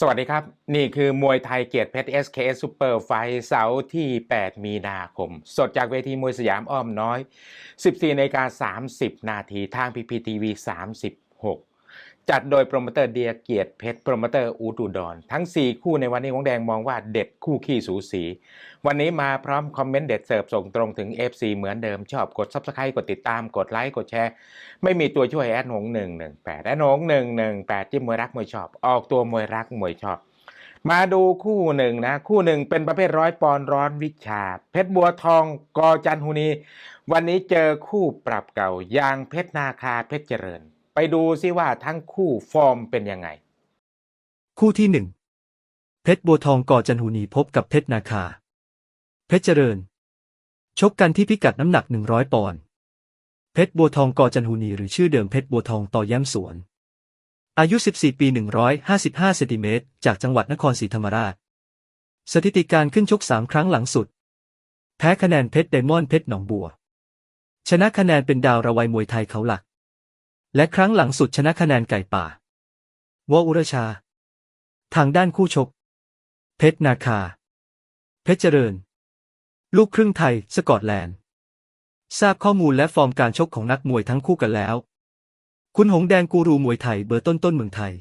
สวัสดีครับ นี่คือมวยไทยเกียรติเพชร SKS Super ไฟท์เสาร์ที่ 8 มีนาคม สดจากเวทีมวยสยามอ้อมน้อย 14นาฬิกา30 นาทีทาง PPTV 36 จัดโดยโปรโมเตอร์เดียเกียรติเพชรโปรโมเตอร์อูตูดอน ทั้ง 4 คู่ในวันนี้ของแดงมองว่าเด็ดคู่ขี้สูสี วันนี้มาพร้อมคอมเมนต์เด็ดเสิร์ฟส่งตรงถึง FC เหมือนเดิมชอบกด Subscribe กดติดตามกดไลค์กดแชร์ ไม่มีตัวช่วยแอดหงหนึ่งหนึ่งแปดแอดหงหนึ่งหนึ่งแปดจิ้มมวยรักมวยชอบ ออกตัวมวยรักมวยชอบ มาดูคู่หนึ่งนะ คู่หนึ่งเป็นประเภทร้อยปอนร้อนวิชา เพชรบัวทองกอจันหุนีวันนี้เจอคู่ปรับเก่าอยางเพชรนาคาเพชรเจริญ ไปดูซิว่าทั้งคู่ฟอร์มเป็นยังไง คู่ที่หนึ่งเพชรบัวทองก่อจันหูนีพบกับเพชรนาคา เพชรเจริญ ชกกันที่พิกัดน้ำหนัก100ปอนด์เพชรบัวทองก่อจันหูนีหรือชื่อเดิมเพชรบัวทองต่อแย้มสวน อายุ 14 ปี 155เซนติเมตรจากจังหวัดนครศรีธรรมราช สถิติการขึ้นชก3ครั้งหลังสุด แพ้คะแนนเพชรไดมอนด์เพชรหนองบัว ชนะคะแนนเป็นดาวระไวยมวยไทยเขาหลัก และครั้งหลังสุดชนะคะแนนไก่ป่าวออุรชา ทางด้านคู่ชก เพชรนาคา เพชรเจริญ ลูกครึ่งไทย สกอตแลนด์ ทราบข้อมูลและฟอร์มการชกของนักมวยทั้งคู่กันแล้ว คุณหงแดงกูรูมวยไทยเบอร์ต้นต้นเมืองไทย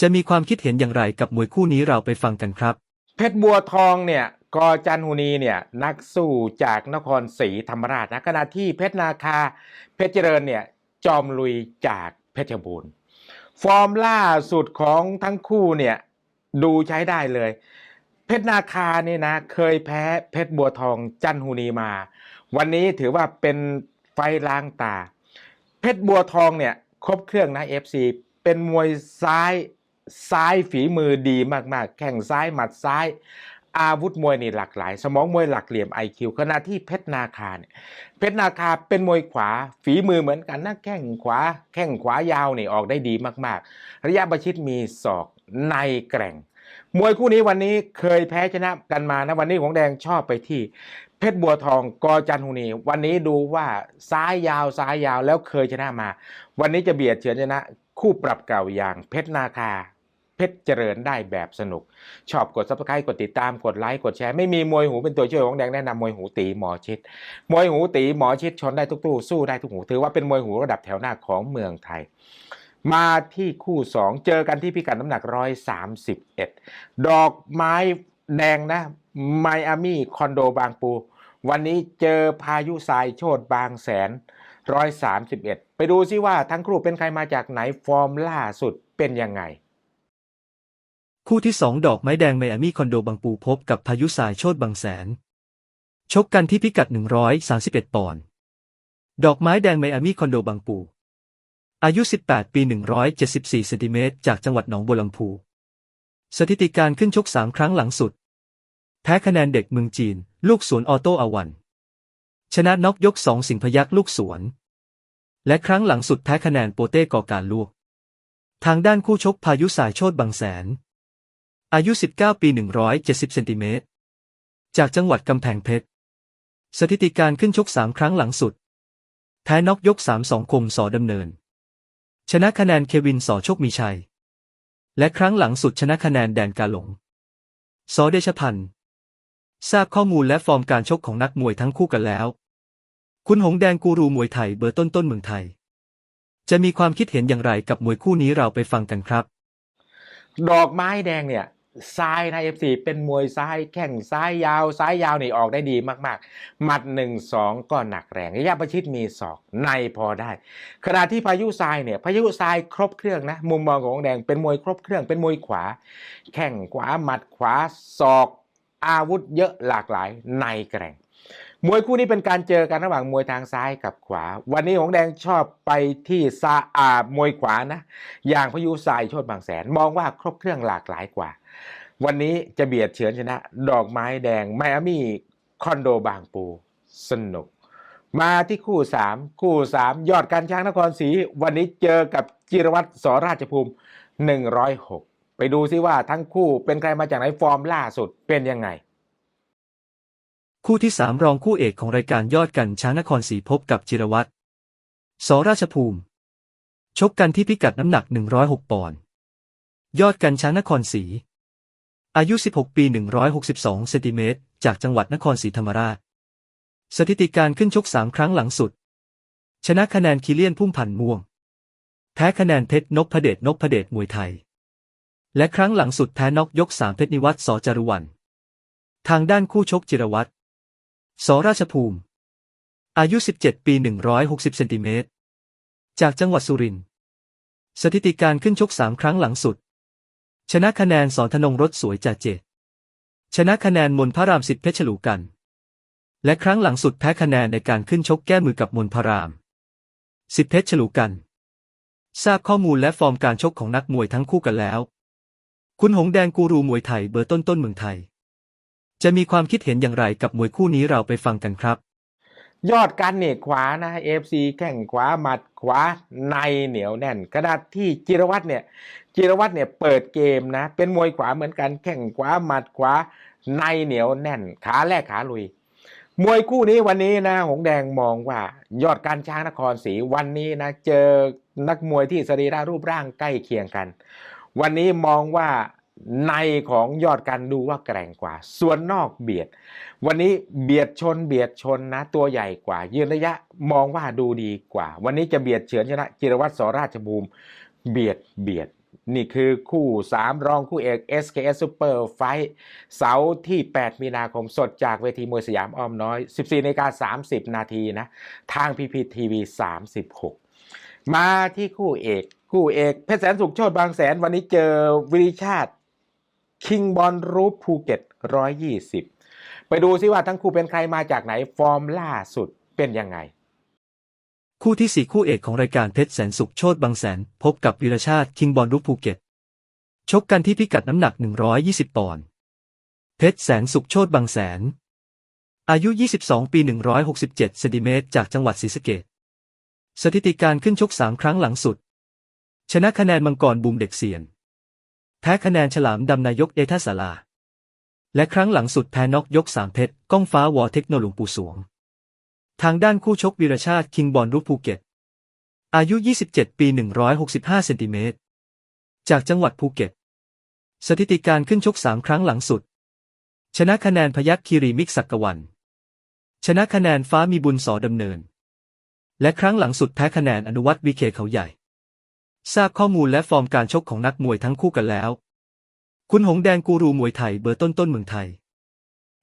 จะมีความคิดเห็นอย่างไรกับมวยคู่นี้เราไปฟังกันครับ เพชรบัวทองเนี่ยกอจันหุนีเนี่ยนักสู้จากนครศรีธรรมราชนะขณะที่เพชรนาคา เพชรเจริญเนี่ย จอมลุยจากเพชรบูรณ์ ฟอร์มล่าสุดของทั้งคู่เนี่ยดูใช้ได้เลย เพชรนาคานี่นะ เคยแพ้เพชรบัวทองจันหุนีมา วันนี้ถือว่าเป็นไฟล้างตา เพชรบัวทองเนี่ยครบเครื่องนะ FC เป็นมวยซ้ายซ้ายฝีมือดีมากๆ แข่งซ้ายหมัดซ้าย อาวุธมวยนี่หลากหลาย สมองมวยหลักเหลี่ยม IQ ขณะที่เพชรนาคาเนี่ยเพชรนาคาเป็นมวยขวาฝีมือเหมือนกันนะแข้งขวา แข้งขวายาวนี่ออกได้ดีมากๆ ระยะประชิดมีศอกในแกร่ง มวยคู่นี้วันนี้เคยแพ้ชนะกันมานะวันนี้ของแดงชอบไปที่ เพชรบัวทองกอจันหุนีวันนี้ดูว่าซ้ายยาวซ้ายยาวแล้วเคยชนะมา วันนี้จะเบียดเฉือนชนะ คู่ปรับเก่าอย่างเพชรนาคา เพชรเจริญได้แบบสนุก ชอบกด subscribe กดติดตามกดไลค์กดแชร์ไม่มีมวยหูเป็นตัวช่วยของแดงแนะนำมวยหูตีหมอชิด มวยหูตีหมอชิดชนได้ทุกตู้สู้ได้ทุกหูถือว่าเป็นมวยหูระดับแถวหน้าของเมืองไทยมาที่คู่ 2 เจอกันที่พิกัดน้ำหนัก 131 ดอกไม้แดงนะไมอามี่คอนโดบางปู วันนี้เจอพายุทรายโชดบางแสน 131 ไปดูซิว่าทั้งคู่เป็นใครมาจากไหนฟอร์มล่าสุดเป็นยังไง คู่ที่สองดอกไม้แดงไมอามี่คอนโดบางปูพบกับพายุสายโชดบางแสน ชกกันที่พิกัด 131 ปอนด์ดอกไม้แดงไมอามี่คอนโดบางปู อายุ 18 ปี 174เซนติเมตรจากจังหวัดหนองบัวลำพู สถิติการขึ้นชก 3 ครั้งหลังสุด แพ้คะแนนเด็กเมืองจีน ลูกสวนออโต้อาวัน ชนะน็อกยก2สิงพยักลูกสวน และครั้งหลังสุดแพ้คะแนนโปเต้กอการลวก ทางด้านคู่ชกพายุสายโชดบางแสน อายุ 19 ปี 170 เซนติเมตร จากจังหวัดกำแพงเพชร สถิติการขึ้นชก 3 ครั้งหลังสุด แพ้น็อกยก 3 2 คมสอดำเนิน ชนะคะแนนเควินสอโชคมีชัย และครั้งหลังสุดชนะคะแนนแดนกาหลง สอเดชพันธ์ ทราบข้อมูลและฟอร์มการชกของนักมวยทั้งคู่กันแล้ว คุณหงแดงกูรูมวยไทยเบอร์ต้นต้นเมืองไทย จะมีความคิดเห็นอย่างไรกับมวยคู่นี้เราไปฟังกันครับ ดอกไม้แดงเนี่ย ซ้ายนะเอฟซีเป็นมวยซ้ายแข้งซ้ายยาว ซ้ายยาวนี่ออกได้ดีมากๆ หมัดหนึ่งสองก็หนักแรงระยะประชิดมีศอกในพอได้ ขณะที่พายุทรายเนี่ยพายุทรายครบเครื่องนะ มุมมองของแดงเป็นมวยครบเครื่องเป็นมวยขวา แข้งขวาหมัดขวาศอกอาวุธเยอะหลากหลายในแกร่ง มวยคู่นี้เป็นการเจอกันระหว่างมวยทางซ้ายกับขวา วันนี้ของแดงชอบไปที่ซาอามวยขวานะ อย่างพายุทรายโชดบางแสน มองว่าครบเครื่องหลากหลายกว่า วันนี้จะเบียดเฉือนชนะ ดอกไม้แดงไมอามี่คอนโดบางปู สนุก มาที่คู่ 3 คู่ 3 ยอดการช้างนครศรีวันนี้เจอกับจิรวัตรสราชภูมิ 106 ไปดูซิว่าทั้งคู่เป็นใครมาจากไหนฟอร์มล่าสุดเป็นยังไง คู่ที่สามรองคู่เอกของรายการยอดกันช้างนครศรีพบกับจิรวัตรสราชภูมิ ชกกันที่พิกัดน้ำหนัก 106 ปอนด์ยอดกันช้างนครศรีอายุ 16 ปี 162 เซนติเมตร จากจังหวัดนครศรีธรรมราช สถิติการขึ้นชก3ครั้งหลังสุด ชนะคะแนนคิเลียนพุ่มพันม่วง แพ้คะแนนเพชรนกพเดชนกพเดชมวยไทย และครั้งหลังสุดแพ้น็อกยก3เพชรนิวัตรสจารุวัน ทางด้านคู่ชกจิรวัตร สราชภูมิ อายุ 17 ปี 160 เซนติเมตร จากจังหวัดสุรินทร์ สถิติการขึ้นชก3ครั้งหลังสุด ชนะคะแนนสอนธนงรถสวยจ่าเจต ชนะคะแนนมนพระรามสิทธิ์เพชรลูกัน และครั้งหลังสุดแพ้คะแนนในการขึ้นชกแก้มือกับมนพระราม สิทธิ์เพชรฉลูกัน ทราบข้อมูลและฟอร์มการชกของนักมวยทั้งคู่กันแล้ว คุณหงแดงกูรูมวยไทยเบอร์ต้นต้นเมืองไทย จะมีความคิดเห็นอย่างไรกับมวยคู่นี้เราไปฟังกันครับ ยอดกันเนี่ยขวานะเอฟซีแข้งขวาหมัดขวาในเหนียวแน่นขณะที่จิรวัตรเนี่ยจิรวัตรเนี่ยเปิดเกมนะ เป็นมวยขวาเหมือนกันแข้งขวาหมัดขวาในเหนียวแน่น ขาแรกขาลุย มวยคู่นี้วันนี้นะ หงแดงมองว่ายอดการช้างนครศรีวันนี้นะ เจอนักมวยที่สรีระรูปร่างใกล้เคียงกัน วันนี้มองว่า ในของยอดกันดูว่าแกร่งกว่า ส่วนนอกเบียด วันนี้เบียดชนเบียดชนนะ ตัวใหญ่กว่า ยืนระยะมองว่าดูดีกว่า วันนี้จะเบียดเฉือนชนะจิรวัตรสราชภูมเบียดเบียด นี่คือคู่ 3 รองคู่เอก SKS Super Fight เสาร์ที่ 8 มีนาคมสดจากเวทีมวยสยามอ้อมน้อย 14นาฬิกา30 นาทีนะ ทาง PPTV 36 มาที่คู่เอก คู่เอกเพชรแสนสุขโชดบางแสนวันนี้เจอวิริชาติ คิงบอลรูปภูเก็ต 120 ไปดูซิว่าทั้งคู่เป็นใครมาจากไหนฟอร์มล่าสุดเป็นยังไง คู่ที่สี่คู่เอกของรายการเพชรแสนสุขโชตบางแสน พบกับวีรชาติคิงบอลรูปภูเก็ต ชกกันที่พิกัดน้ำหนัก 120 ปอนด์เพชรแสนสุขโชตบางแสน อายุ 22 ปี 167เซนติเมตรจากจังหวัดศรีสะเกษสถิติการขึ้นชก 3 ครั้งหลังสุด ชนะคะแนนมังกรบูมเด็กเซียน แพ้คะแนนฉลามดำนายกเอทัสาลา และครั้งหลังสุดแพ้น็อกยกสามเพชรก้องฟ้าวอเทคโนหลวงปู่สวง ทางด้านคู่ชกวีรชาติคิงบอลรูปภูเก็ต อายุ 27 ปี 165 เซนติเมตร จากจังหวัดภูเก็ต สถิติการขึ้นชก3ครั้งหลังสุด ชนะคะแนนพยัคคีรีมิกศักกวัน ชนะคะแนนฟ้ามีบุญสอดำเนิน และครั้งหลังสุดแพ้คะแนนอนุวัตวิเคเขาใหญ่ ทราบข้อมูลและฟอร์มการชกของนักมวยทั้งคู่กันแล้ว คุณหงแดงกูรูมวยไทยเบอร์ต้นต้นเมืองไทย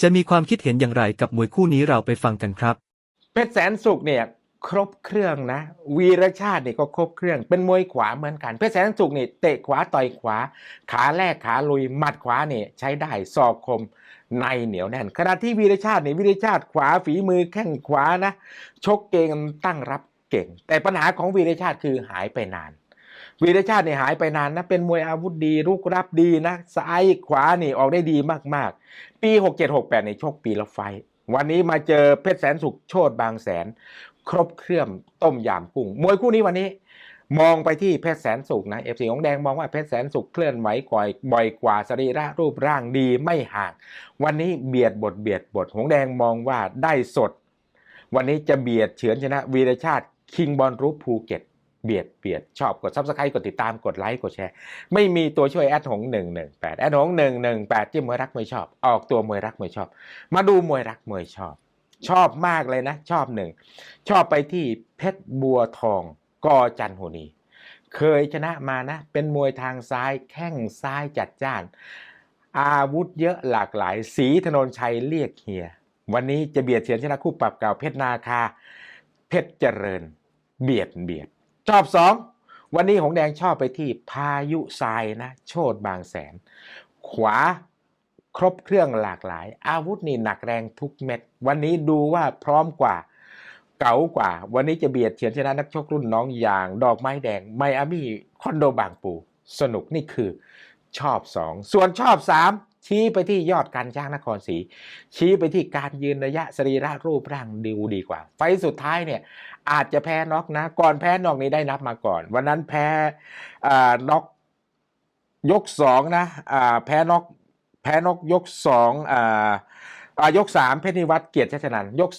จะมีความคิดเห็นอย่างไรกับมวยคู่นี้เราไปฟังกันครับ เพชรแสนสุขเนี่ยครบเครื่องนะ วีรชาติเนี่ยก็ครบเครื่อง เป็นมวยขวาเหมือนกัน เพชรแสนสุขนี่ยเตะขวาต่อยขวา ขาแรกขาลุยหมัดขวาเนี่ยใช้ได้ศอกคมในเหนียวแน่นขณะที่วีรชาติเนี่ยวีรชาติขวาฝีมือแข้งขวานะ ชกเก่งตั้งรับเก่ง แต่ปัญหาของวีรชาติคือหายไปนาน วีรชาติเนี่ยหายไปนานนะ เป็นมวยอาวุธดีรุกรับดีนะ ซ้ายขวานี่ออกได้ดีมากๆ ปี 6768ในยชกปีละไฟ วันนี้มาเจอเพชรแสนสุขโชดบางแสน ครบเครื่องต้มยำกุ้ง มวยคู่นี้วันนี้มองไปที่เพชรแสนสุขนะเอฟซีของแดงมองว่าเพชรแสนสุขเคลื่อนไหวก่อยบ่อยกว่าสรีระรูปร่างดีไม่ห่าง วันนี้เบียดบทเบียดบทหงแดงมองว่าได้สด วันนี้จะเบียดเฉือนชนะวีรชาติคิงบอลรูปภูเก็ต เบียดเบียดชอบกดซับสไครต์กดติดตามกดไลค์กดแชร์ ไม่มีตัวช่วยแอดหงหนึ่งหนึ่งแปดแอดหงหนึ่งหนึ่งแปดจิ้มวยรักมวยชอบ ออกตัวมวยรักมวยชอบ มาดูมวยรักมวยชอบ ชอบมากเลยนะ ชอบหนึ่ง ชอบไปที่เพชรบัวทองกอจันโหนีเคยชนะมานะ เป็นมวยทางซ้ายแข้งซ้ายจัดจ้าน อาวุธเยอะหลากหลาย สีถนนชัยเรียกเฮีย วันนี้จะเบียดเฉียนชนะคู่ปรับเก่าเพชรนาคา เพชรเจริญ เบียดเบียด ชอบสองวันนี้หงแดงชอบไปที่พายุทรายนะโชดบางแสน ขวาครบเครื่องหลากหลาย อาวุธนี่หนักแรงทุกเม็ด วันนี้ดูว่าพร้อมกว่า เก๋ากว่า วันนี้จะเบียดเฉียนชนะนักชกรุ่นน้องอย่าง ดอกไม้แดงไมอามี่คอนโดบางปู สนุกนี่คือชอบสองส่วนชอบสาม ชี้ไปที่ยอดการจ้างนครศรีชี้ไปที่การยืนระยะสรีระรูปร่างดีดีกว่า ไฟสุดท้ายเนี่ยอาจจะแพ้น็อกนะ ก่อนแพ้น็อกนี้ได้นับมาก่อน วันนั้นแพ้อ่าน็อกยกสองนะอ่าแพ้น็อกแพ้น็อกยกสองอ่าอ่ายกสามเพชรนิวัฒน์เกียรติชัชนันยก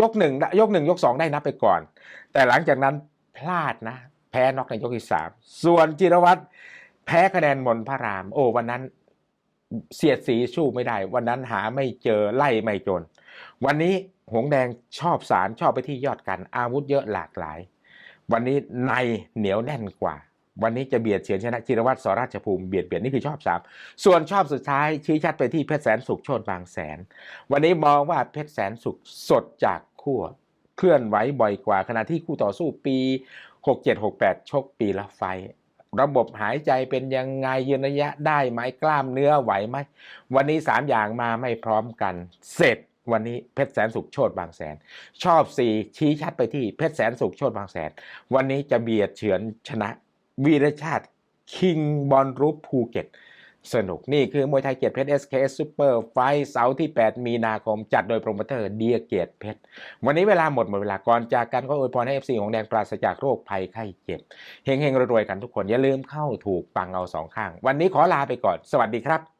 ยกหนึ่งยกหนึ่งยกสองได้นับไปก่อน แต่หลังจากนั้นพลาดนะ แพ้น็อกในยกที่สามส่วนจิรวัตรแพ้คะแนนมนพระราม โอ้วันนั้น เสียดสีสู้ไม่ได้ วันนั้นหาไม่เจอไล่ไม่จน วันนี้หงแดงชอบสารชอบไปที่ยอดกัน อาวุธเยอะหลากหลาย วันนี้ในเหนียวแน่นกว่า วันนี้จะเบียดเฉือนชนะจิรวัตรสราชภูมิเบียดเบียดนี่คือชอบสามส่วนชอบสุดท้ายชี้ชัดไปที่เพชรแสนสุขโชตบางแสน วันนี้มองว่าเพชรแสนสุขสดจากขั้วเคลื่อนไหวบ่อยกว่าขณะที่คู่ต่อสู้ปี 6768 ชกปีละไฟ ระบบหายใจเป็นยังไงยืนระยะได้ไหมกล้ามเนื้อไหวไหมวันนี้ 3 อย่างมาไม่พร้อมกัน เสร็จวันนี้เพชรแสนสุขโชดบางแสน ชอบ4ชี้ชัดไปที่เพชรแสนสุขโชดบางแสน วันนี้จะเบียดเฉือนชนะวีรชาติคิงบอลรูปภูเก็ต สนุกนี่คือมวยไทยเกียรติเพชร SKS Super ไฟเสาร์ที่ 8 มีนาคม จัดโดยโปรโมเตอร์เดียเกียรติเพชร วันนี้เวลาหมดหมดเวลาก่อนจากกันก็อวยพรให้ FC ของแดงปราศจากโรคภัยไข้เจ็บเฮงๆรวยๆกันทุกคนอย่าลืมเข้าถูกปังเอาสองข้าง วันนี้ขอลาไปก่อน สวัสดีครับ